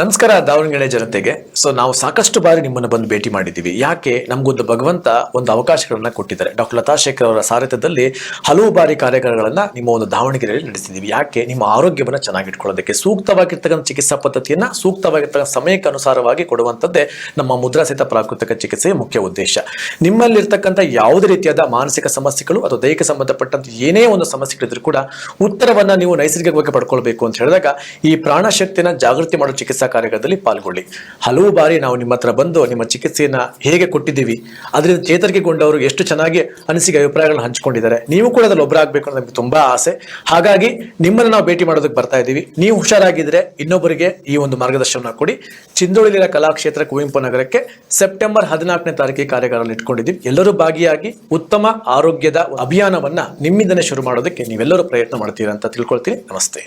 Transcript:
ನಮಸ್ಕಾರ, ದಾವಣಗೆರೆ ಜನತೆಗೆ. ಸೊ ನಾವು ಸಾಕಷ್ಟು ಬಾರಿ ನಿಮ್ಮನ್ನು ಬಂದು ಭೇಟಿ ಮಾಡಿದ್ದೀವಿ. ಯಾಕೆ? ನಮಗೊಂದು ಭಗವಂತ ಒಂದು ಅವಕಾಶಗಳನ್ನು ಕೊಟ್ಟಿದ್ದಾರೆ. ಡಾಕ್ಟರ್ ಲತಾ ಶೇಖರ್ ಅವರ ಸಾರಥ್ಯದಲ್ಲಿ ಹಲವು ಬಾರಿ ಕಾರ್ಯಕ್ರಮಗಳನ್ನು ನಿಮ್ಮ ಒಂದು ದಾವಣಗೆರೆಯಲ್ಲಿ ನಡೆಸಿದ್ದೀವಿ. ಯಾಕೆ? ನಿಮ್ಮ ಆರೋಗ್ಯವನ್ನು ಚೆನ್ನಾಗಿಟ್ಕೊಳ್ಳೋದಕ್ಕೆ ಸೂಕ್ತವಾಗಿರ್ತಕ್ಕಂಥ ಚಿಕಿತ್ಸಾ ಪದ್ಧತಿಯನ್ನು ಸೂಕ್ತವಾಗಿರ್ತಕ್ಕಂಥ ಸಮಯಕ್ಕೆ ಅನುಸಾರವಾಗಿ ಕೊಡುವಂಥದ್ದೇ ನಮ್ಮ ಮುದ್ರಾಸಹಿತ ಪ್ರಾಕೃತಿಕ ಚಿಕಿತ್ಸೆಯ ಮುಖ್ಯ ಉದ್ದೇಶ. ನಿಮ್ಮಲ್ಲಿರ್ತಕ್ಕಂಥ ಯಾವುದೇ ರೀತಿಯಾದ ಮಾನಸಿಕ ಸಮಸ್ಯೆಗಳು ಅಥವಾ ದೈಹಿಕ ಸಂಬಂಧಪಟ್ಟಂತ ಏನೇ ಒಂದು ಸಮಸ್ಯೆಗಳಿದ್ರು ಕೂಡ ಉತ್ತರವನ್ನ ನೀವು ನೈಸರ್ಗಿಕವಾಗಿ ಪಡ್ಕೊಳ್ಬೇಕು ಅಂತ ಹೇಳಿದಾಗ ಈ ಪ್ರಾಣಶಕ್ತಿನ ಜಾಗೃತಿ ಮಾಡೋ ಚಿಕಿತ್ಸಾ ಕಾರ್ಯಕ್ರಮದಲ್ಲಿ ಪಾಲ್ಗೊಳ್ಳಿ. ಹಲವು ಬಾರಿ ನಾವು ನಿಮ್ಮ ಹತ್ರ ಬಂದು ನಿಮ್ಮ ಚಿಕಿತ್ಸೆಯನ್ನ ಹೇಗೆ ಕೊಟ್ಟಿದ್ದೀವಿ, ಅದರಿಂದ ಚೇತರಿಕೆಗೊಂಡವರು ಎಷ್ಟು ಚೆನ್ನಾಗಿ ಅನಿಸಿಕೆ ಅಭಿಪ್ರಾಯಗಳನ್ನು ಹಂಚಿಕೊಂಡಿದ್ದಾರೆ. ನೀವು ಕೂಡ ಅದರಲ್ಲಿ ಒಬ್ಬರಾಗಬೇಕು ಅನ್ನೋದು ನಮಗೆ ತುಂಬಾ ಆಸೆ. ಹಾಗಾಗಿ ನಿಮ್ಮನ್ನು ನಾವು ಭೇಟಿ ಮಾಡೋದಕ್ಕೆ ಬರ್ತಾ ಇದ್ದೀವಿ. ನೀವು ಹುಷಾರಾಗಿದ್ರೆ ಇನ್ನೊಬ್ಬರಿಗೆ ಈ ಒಂದು ಮಾರ್ಗದರ್ಶನ ಕೊಡಿ. ಚಿಂದೋಳಿಲಿರ ಕಲಾಕ್ಷೇತ್ರ ಕುವೆಂಪು ನಗರಕ್ಕೆ ಸೆಪ್ಟೆಂಬರ್ ಹದಿನಾಲ್ಕನೇ ತಾರೀಕಿಗೆ ಕಾರ್ಯಕ್ರಮ ಇಟ್ಕೊಂಡಿದ್ದೀವಿ. ಎಲ್ಲರೂ ಭಾಗಿಯಾಗಿ ಉತ್ತಮ ಆರೋಗ್ಯದ ಅಭಿಯಾನವನ್ನ ನಿಮ್ಮಿಂದನೇ ಶುರು ಮಾಡೋದಕ್ಕೆ ನೀವೆಲ್ಲರೂ ಪ್ರಯತ್ನ ಮಾಡ್ತೀರಾ ಅಂತ ತಿಳ್ಕೊಳ್ತೀನಿ. ನಮಸ್ತೆ.